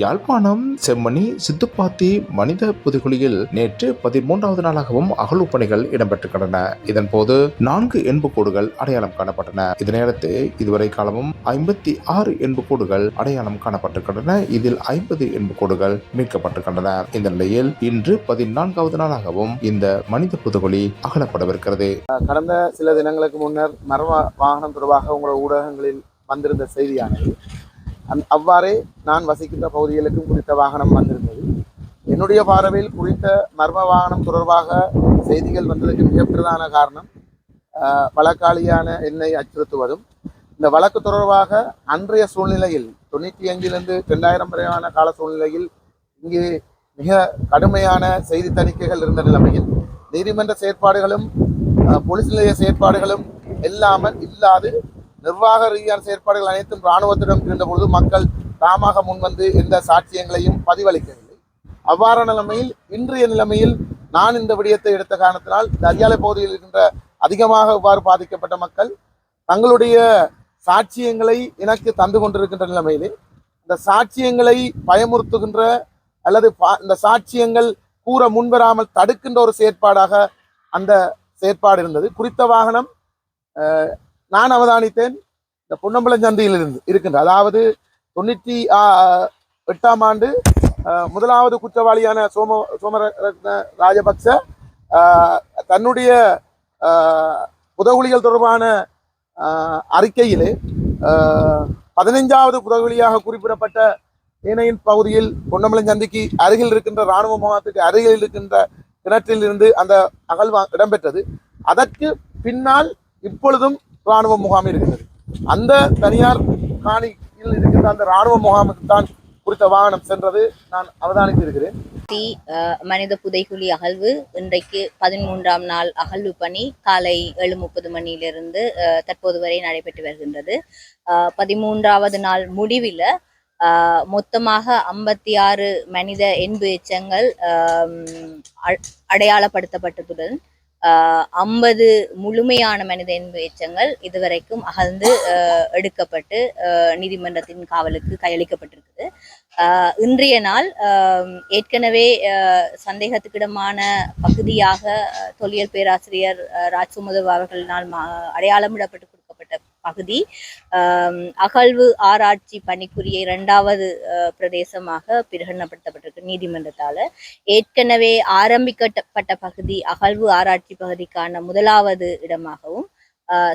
யாழ்ப்பாணம் செம்மணி சித்துப்பாத்தி மனித புதுகுழியில் நேற்று பதிமூன்றாவது நாளாகவும் அகழ்வு பணிகள் இதன் போது நான்கு எண்புக்கூடுகள் அடையாளம் காணப்பட்டன. இதனையடுத்து இதுவரை காலமும் ஐம்பத்தி ஆறு எண்புக்கூடுகள் அடையாளம் காணப்பட்டிருக்கின்றன. இதில் ஐம்பது எண்பு கோடுகள் மீட்கப்பட்டிருக்கின்றன. இந்த நிலையில் இன்று பதினான்காவது நாளாகவும் இந்த மனித புதுகுழி அகலப்படவிருக்கிறது. கடந்த சில தினங்களுக்கு முன்னர் மர்ம வாகனம் தொடர்பாக உங்களோட ஊடகங்களில் வந்திருந்த செய்தியானது அந் அவ்வாறே நான் வசிக்கின்ற பகுதிகளுக்கும் குறித்த வாகனம் வந்திருந்தது. என்னுடைய பார்வையில் குறித்த மர்ம வாகனம் தொடர்பாக செய்திகள் வந்ததற்கு மிக பிரதான காரணம் வழக்காளியான என்னை அச்சுறுத்துவதும் இந்த வழக்கு தொடர்பாக அன்றைய சூழ்நிலையில் தொண்ணூற்றி அஞ்சிலிருந்து ரெண்டாயிரம் வரையான கால சூழ்நிலையில் இங்கே மிக கடுமையான செய்தி தணிக்கைகள் இருந்த நிலைமையில் நீதிமன்ற செயற்பாடுகளும் போலீஸ் நிலைய செயற்பாடுகளும் இல்லாமல் இல்லாது நிர்வாக ரீதியான செயற்பாடுகள் அனைத்தும் இராணுவத்திடம் இருந்த பொழுது மக்கள் தாமாக முன்வந்து எந்த சாட்சியங்களையும் பதிவளிக்கவில்லை. அவ்வாறான நிலைமையில் இன்றைய நிலைமையில் நான் இந்த விடயத்தை எடுத்த காரணத்தினால் இந்த அரியாலை பகுதியில் இருக்கின்ற அதிகமாக இவ்வாறு பாதிக்கப்பட்ட மக்கள் தங்களுடைய சாட்சியங்களை எனக்கு தந்து கொண்டிருக்கின்ற நிலைமையிலே இந்த சாட்சியங்களை பயமுறுத்துகின்ற அல்லது பா- இந்த சாட்சியங்கள் கூற முன்வராமல் தடுக்கின்ற ஒரு செயற்பாடாக அந்த செயற்பாடு இருந்தது. குறித்த வாகனம் நான் அவதானித்தேன். இந்த பொன்னம்பலம் இருந்து இருக்கின்ற அதாவது தொண்ணூற்றி எட்டாம் ஆண்டு முதலாவது குற்றவாளியான சோம சோமரத்ன ராஜபக்ச தன்னுடைய புதகுலிகள் தொடர்பான அறிக்கையிலே பதினைஞ்சாவது புதகுலியாக குறிப்பிடப்பட்ட ஏனையின் பகுதியில் பொன்னம்பலம் சந்திக்கு அருகில் இருக்கின்ற இராணுவ முகாத்துக்கு அருகில் இருக்கின்ற கிணற்றில் இருந்து அந்த அகழ்வா இடம்பெற்றது. அதற்கு பின்னால் இப்பொழுதும் இராணுவ முகாம் இருக்கிறது அந்த தனியார் காணியில் இருக்கின்ற அந்த இராணுவ முகாமுக்கு தான் குறித்த வாகனம் சென்றது நான் அவதானித்து இருக்கிறேன் தீ மனித புதைகுழி அகழ்வு இன்றைக்கு பதிமூன்றாம் நாள் அகழ்வு பணி காலை ஏழு முப்பது மணியிலிருந்து தற்போது வரை நடைபெற்று வருகின்றது. பதிமூன்றாவது நாள் முடிவில் மொத்தமாக ஐம்பத்தி ஆறு மனித எண்பு எச்சங்கள் அ- அடையாளப்படுத்தப்பட்டதுடன் ஐம்பது முழுமையான மனித என்பு எச்சங்கள் இதுவரைக்கும் அகழ்ந்து எடுக்கப்பட்டு நீதிமன்றத்தின் காவலுக்கு கையளிக்கப்பட்டிருக்குது. இன்றைய நாள் ஏற்கனவே சந்தேகத்துக்கிடமான பகுதியாக தொல்லியல் பேராசிரியர் ராஜ்சுமதவ் அவர்களினால் அடையாளமிடப்பட்டு பகுதி. அகழ்வு ஆராய்ச்சி பணிக்குரிய இரண்டாவது பிரதேசமாக பிரகடனப்படுத்தப்பட்டிருக்கு நீதிமன்றத்தால. ஏற்கனவே ஆரம்பிக்கப்பட்ட பகுதி அகழ்வு ஆராய்ச்சி பகுதிக்கான முதலாவது இடமாகவும்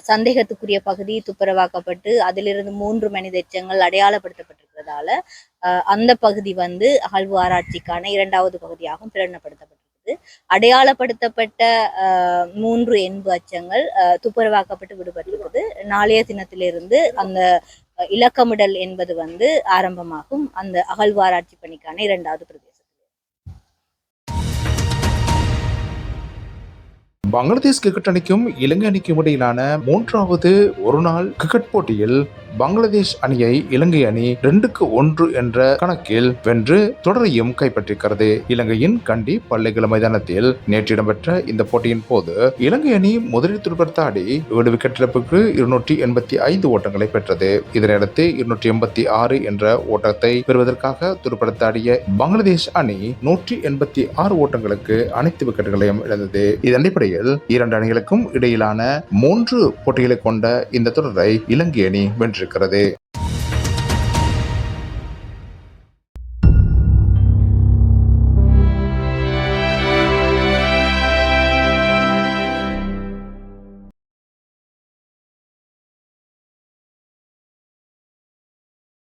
சந்தேகத்துக்குரிய பகுதி துப்புரவாக்கப்பட்டு அதிலிருந்து மூன்று மனித எச்சங்கள் அடையாளப்படுத்தப்பட்டிருக்கிறதால அஹ் அந்த பகுதி வந்து அகழ்வு ஆராய்ச்சிக்கான இரண்டாவது பகுதியாகவும் பிரகடனப்படுத்தப்பட்டிருக்குது அடையாளப்படுத்தப்பட்ட மூன்று எண்பு அச்சங்கள் துப்புரவாக்கப்பட்டு விடுபட்டிருக்குது. நாளைய தினத்திலிருந்து அந்த இலக்கமிடல் என்பது வந்து ஆரம்பமாகும். அந்த அகழ்வாராய்ச்சி பணிக்கான இரண்டாவது பிரதேசம். பங்களாதேஷ் கிரிக்கெட் அணிக்கும் இலங்கை அணிக்கும் இடையிலான மூன்றாவது ஒருநாள் கிரிக்கெட் போட்டியில் பங்களாதேஷ் அணியை இலங்கை அணி ரெண்டுக்கு ஒன்று என்ற கணக்கில் வென்று தொடரையும் கைப்பற்றிருக்கிறது இலங்கையின் கண்டி பள்ளிக்கிழமை மைதானத்தில் நேற்று இடம்பெற்ற இந்த போட்டியின் போது இலங்கை அணி முதலில் துடுப்படுத்தாடி ஏழு விக்கெட் இழப்புக்கு இருநூற்றி எண்பத்தி ஐந்து ஓட்டங்களை பெற்றது. இதனையடுத்து இருநூற்றி எண்பத்தி ஆறு என்ற ஓட்டத்தை பெறுவதற்காக துடுப்படுத்தாடிய பங்களாதேஷ் அணி நூற்றி எண்பத்தி ஆறு ஓட்டங்களுக்கு அனைத்து விக்கெட்டுகளையும் இழந்தது. இதன் அடிப்படையில் இரண்டு அணிகளுக்கும் இடையிலான மூன்று போட்டிகளை கொண்ட இந்த தொடரை இலங்கை அணி வென்று இருக்கிறது